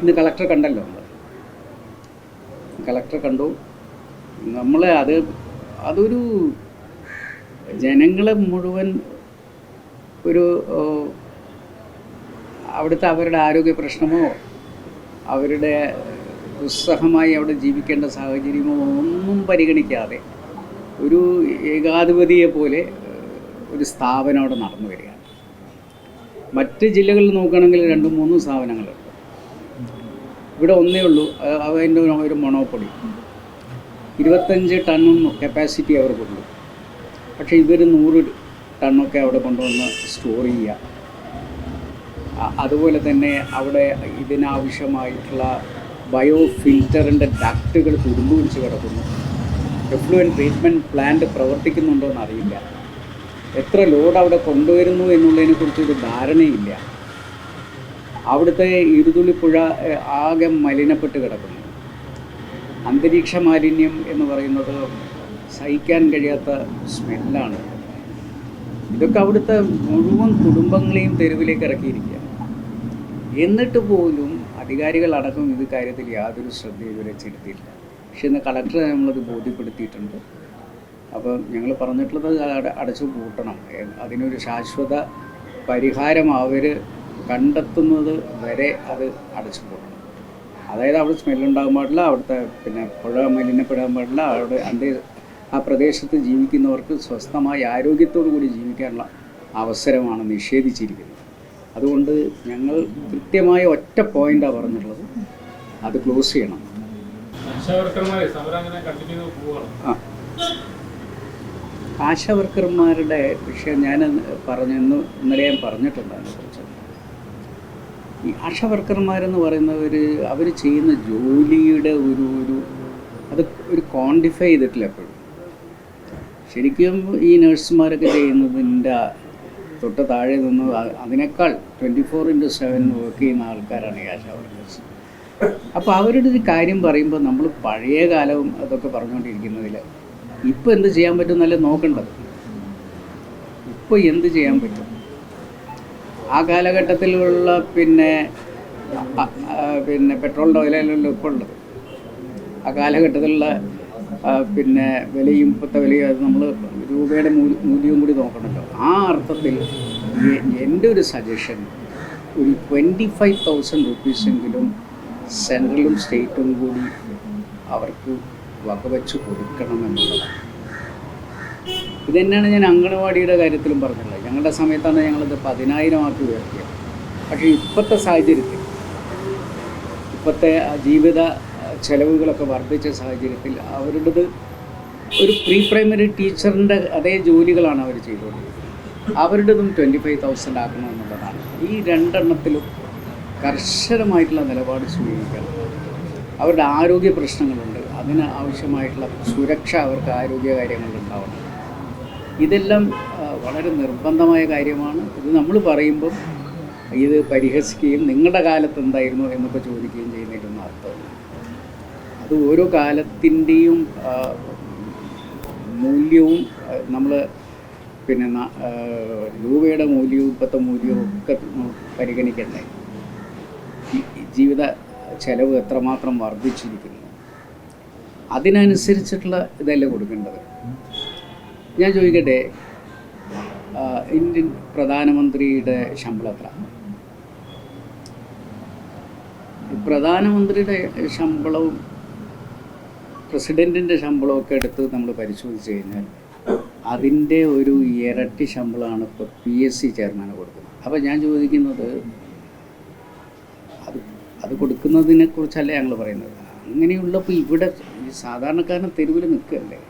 ഇന്ന് കളക്ടർ കണ്ടല്ലോ കളക്ടർ കണ്ടു. നമ്മൾ അത് അതൊരു ജനങ്ങളെ മുഴുവൻ ഒരു അവിടുത്തെ അവരുടെ ആരോഗ്യ പ്രശ്നമോ അവരുടെ ദുസ്സഹമായി അവിടെ ജീവിക്കേണ്ട സാഹചര്യമോ ഒന്നും പരിഗണിക്കാതെ ഒരു ഏകാധിപതിയെ പോലെ ഒരു സ്ഥാപനം അവിടെ നടന്നു വരികയാണ്. മറ്റ് ജില്ലകളിൽ നോക്കുകയാണെങ്കിൽ രണ്ടും മൂന്നും സ്ഥാപനങ്ങളുണ്ട്. ഇവിടെ ഒന്നേ ഉള്ളൂ. അതിന്റെ ഒരു- മൊണോപ്പൊളി ഇരുപത്തഞ്ച് ടണ്ണൊന്നും കപ്പാസിറ്റി അവർക്കുണ്ട് പക്ഷേ ഇവർ നൂറ് ടണ്ണൊക്കെ അവിടെ കൊണ്ടുവന്ന് സ്റ്റോർ ചെയ്യുക. അതുപോലെ തന്നെ അവിടെ ഇതിനാവശ്യമായിട്ടുള്ള ബയോ ഫിൽറ്ററിന്റെ ഡക്റ്റുകൾ തുരുമ്പ് പിടിച്ച് കിടക്കുന്നു. എഫ്ലുവൻ ട്രീറ്റ്മെന്റ് പ്ലാന്റ് പ്രവർത്തിക്കുന്നുണ്ടോ എന്നറിയില്ല എത്ര ലോഡ് അവിടെ കൊണ്ടുവരുന്നു എന്നുള്ളതിനെക്കുറിച്ചൊരു ധാരണയില്ല. അവിടുത്തെ ഇരുതുള്ളിപ്പുഴ ആകെ മലിനപ്പെട്ട് കിടക്കുന്നു. അന്തരീക്ഷ മാലിന്യം എന്ന് പറയുന്നത് സഹിക്കാൻ കഴിയാത്ത സ്മെല്ലാണ്. ഇതൊക്കെ അവിടുത്തെ മുഴുവൻ കുടുംബങ്ങളെയും തെരുവിലേക്ക് ഇറക്കിയിരിക്കുക എന്നിട്ട് പോലും അധികാരികളടക്കം ഇത് കാര്യത്തിൽ യാതൊരു ശ്രദ്ധയും ഇതുവരെ ചെലുത്തിയില്ല പക്ഷെ ഇന്ന് കളക്ടറെ നമ്മളത് ബോധ്യപ്പെടുത്തിയിട്ടുണ്ട്. അപ്പം ഞങ്ങൾ പറഞ്ഞിട്ടുള്ളത് അടച്ചു പൂട്ടണം. അതിനൊരു ശാശ്വത പരിഹാരം അവർ കണ്ടെത്തുന്നത് വരെ അത് അടച്ചു പോകണം അതായത് അവിടെ സ്മെല്ലുണ്ടാകാൻ പാടില്ല അവിടുത്തെ പിന്നെ പുഴ മലിനപ്പെടാൻ പാടില്ല അവിടെ അതിന്റെ ആ പ്രദേശത്ത് ജീവിക്കുന്നവർക്ക് സ്വസ്ഥമായി ആരോഗ്യത്തോടു കൂടി ജീവിക്കാനുള്ള അവസരമാണ് നിഷേധിച്ചിരിക്കുന്നത്. അതുകൊണ്ട് ഞങ്ങൾ കൃത്യമായ ഒറ്റ പോയിന്റാണ് പറഞ്ഞിട്ടുള്ളത്. അത് ക്ലോസ് ചെയ്യണം. ആശാവർക്കർമാരുടെ വിഷയം ഞാൻ പറഞ്ഞു ഇന്ന് ഇന്നലെ ഞാൻ പറഞ്ഞിട്ടുണ്ട് അതിനെക്കുറിച്ച് ഈ ആശ വർക്കർമാരെന്ന് പറയുന്നവർ അവർ ചെയ്യുന്ന ജോലിയുടെ ഒരു ഒരു അത് ഒരു ക്വാണ്ടിഫൈ ചെയ്തിട്ടില്ല എപ്പോഴും. ശരിക്കും ഈ നഴ്സുമാരൊക്കെ ചെയ്യുന്നതിന്റെ തൊട്ട് താഴെ നിന്ന് അതിനേക്കാൾ twenty four into seven work ചെയ്യുന്ന ആൾക്കാരാണ് ഈ ആശാ വർക്കേഴ്സ് അപ്പോൾ അവരുടെ ഒരു കാര്യം പറയുമ്പോൾ നമ്മൾ പഴയ കാലവും അതൊക്കെ പറഞ്ഞുകൊണ്ടിരിക്കുന്നതിൽ ഇപ്പോൾ എന്ത് ചെയ്യാൻ പറ്റും എന്നല്ലേ നോക്കേണ്ടത്? ഇപ്പോൾ എന്ത് ചെയ്യാൻ പറ്റും? ആ കാലഘട്ടത്തിലുള്ള പിന്നെ പിന്നെ പെട്രോളിന്റെ വിലയിലല്ലോ ഇപ്പോൾ ഉള്ളത് ആ കാലഘട്ടത്തിലുള്ള പിന്നെ വിലയും ഇപ്പോഴത്തെ വിലയും നമ്മൾ രൂപയുടെ മൂല്യ- മൂല്യവും കൂടി നോക്കണമല്ലോ ആ അർത്ഥത്തിൽ എന്റെ ഒരു സജഷൻ ഒരു ട്വന്റി ഫൈവ് തൗസൻഡ് റുപ്പീസെങ്കിലും സെൻട്രലും സ്റ്റേറ്റും കൂടി അവർക്ക് വകവെച്ച് കൊടുക്കണം എന്നുള്ളതാണ് ഇതന്നെയാണ് ഞാൻ അങ്കണവാടിയുടെ കാര്യത്തിലും പറഞ്ഞിട്ടുള്ളത് ഞങ്ങളുടെ സമയത്താണ് ഞങ്ങളിത് പതിനായിരം ആക്കി ഉയർത്തിയത്. പക്ഷേ ഇപ്പോഴത്തെ സാഹചര്യത്തിൽ ഇപ്പോഴത്തെ ജീവിത ചെലവുകളൊക്കെ വർദ്ധിച്ച സാഹചര്യത്തിൽ അവരുടേത് ഒരു പ്രീ പ്രൈമറി ടീച്ചറിന്റെ അതേ ജോലികളാണ് അവർ ചെയ്തുകൊണ്ടിരിക്കുന്നത്. അവരുടേതും ട്വന്റി ഫൈവ് തൗസൻഡ് ആക്കണമെന്നുള്ളതാണ് ഈ രണ്ടെണ്ണത്തിലും കർശനമായിട്ടുള്ള നിലപാട് സ്വീകരിക്കണം. അവരുടെ ആരോഗ്യ പ്രശ്നങ്ങളുണ്ട്. അതിന് ആവശ്യമായിട്ടുള്ള സുരക്ഷ അവർക്ക് ആരോഗ്യ കാര്യങ്ങളുണ്ടാവണം ഇതെല്ലാം വളരെ നിർബന്ധമായ കാര്യമാണ്. ഇത് നമ്മൾ പറയുമ്പം ഇത് പരിഹസിക്കുകയും നിങ്ങളുടെ കാലത്ത് എന്തായിരുന്നു എന്നൊക്കെ ചോദിക്കുകയും ചെയ്യുന്നതിലൊന്നും അർത്ഥമില്ല. അത് ഓരോ കാലത്തിന്റെയും മൂല്യവും നമ്മൾ പിന്നെ രൂപയുടെ മൂല്യവും ഇപ്പോഴത്തെ മൂല്യവും ഒക്കെ പരിഗണിക്കണ്ടേ? ജീവിത ചെലവ് എത്രമാത്രം വർദ്ധിച്ചിരിക്കുന്നു? അതിനനുസരിച്ചിട്ടുള്ള ഇതല്ലേ കൊടുക്കേണ്ടത്? ഞാൻ ചോദിക്കട്ടെ ഇന്ത്യൻ പ്രധാനമന്ത്രിയുടെ ശമ്പളം എത്ര? പ്രധാനമന്ത്രിയുടെ ശമ്പളവും പ്രസിഡന്റിന്റെ ശമ്പളമൊക്കെ എടുത്ത് നമ്മൾ പരിശോധിച്ച് കഴിഞ്ഞാൽ അതിന്റെ ഒരു ഇരട്ടി ശമ്പളമാണ് ഇപ്പോൾ പി എസ് സി ചെയർമാന് കൊടുക്കുന്നത്. അപ്പോൾ ഞാൻ ചോദിക്കുന്നത് അത് അത് കൊടുക്കുന്നതിനെ കുറിച്ചല്ല ഞങ്ങൾ പറയുന്നത്? അങ്ങനെയുള്ളപ്പോൾ ഇവിടെ ഈ സാധാരണക്കാരൻ തെരുവിൽ നിൽക്കുകയല്ലേ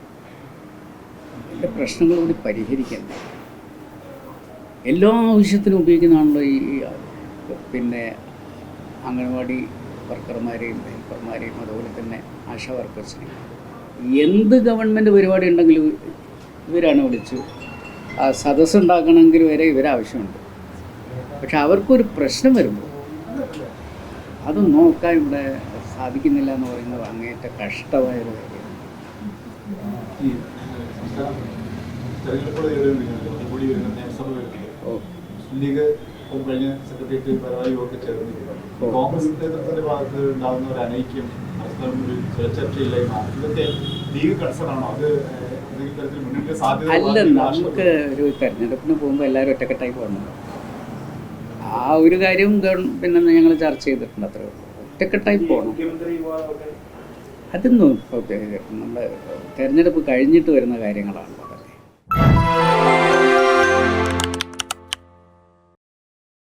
എന്റെ പ്രശ്നങ്ങൾ കൂടി പരിഹരിക്കണ്ടേ? എല്ലാ ആവശ്യത്തിനും ഉപയോഗിക്കുന്നതാണല്ലോ ഈ പിന്നെ അംഗൻവാടി വർക്കർമാരെയും ഹെൽപ്പർമാരെയും അതുപോലെ തന്നെ ആശ വർക്കേഴ്സിനെയും എന്ത് ഗവൺമെന്റ് പരിപാടി ഉണ്ടെങ്കിലും ഇവരാണ് വിളിച്ചു ആ സദസ്സ് ഉണ്ടാക്കണമെങ്കിൽ വരെ ഇവരാവശ്യമുണ്ട് പക്ഷെ അവർക്കൊരു പ്രശ്നം വരുമ്പോൾ അത് നോക്കാൻ ഇവിടെ സാധിക്കുന്നില്ല എന്ന് പറയുന്നത് അങ്ങേറ്റ കഷ്ടമായൊരു കാര്യമാണ് ഈ മുസ്ലിം ലീഗ് കഴിഞ്ഞ സെക്രട്ടേറിയറ്റ് പരമാവധി ഒക്കെ ചേർന്നിരിക്കുന്നത് ഓ. കോൺഗ്രസ് നേതൃത്വത്തിന്റെ ഭാഗത്ത് ഉണ്ടാകുന്ന ഒരു അനൈക്യം പരസ്പരം ഒരു ചർച്ചയില്ലായ്മ ഇതൊക്കെ ലീഗ് കൺസേൺ ആണോ അത് അല്ല നമുക്ക് ഒരു തെരഞ്ഞെടുപ്പിന് പോകുമ്പോൾ എല്ലാവരും ഒറ്റക്കെട്ടായി പോകണം ആ ഒരു കാര്യവും പിന്നെ ഞങ്ങൾ ചർച്ച ചെയ്തിട്ടുണ്ട് അത്രേ ഉള്ളൂ ഒറ്റക്കെട്ടായി പോകണം അതൊന്നും ഇപ്പോൾ നമ്മുടെ തെരഞ്ഞെടുപ്പ് കഴിഞ്ഞിട്ട് വരുന്ന കാര്യങ്ങളാണ്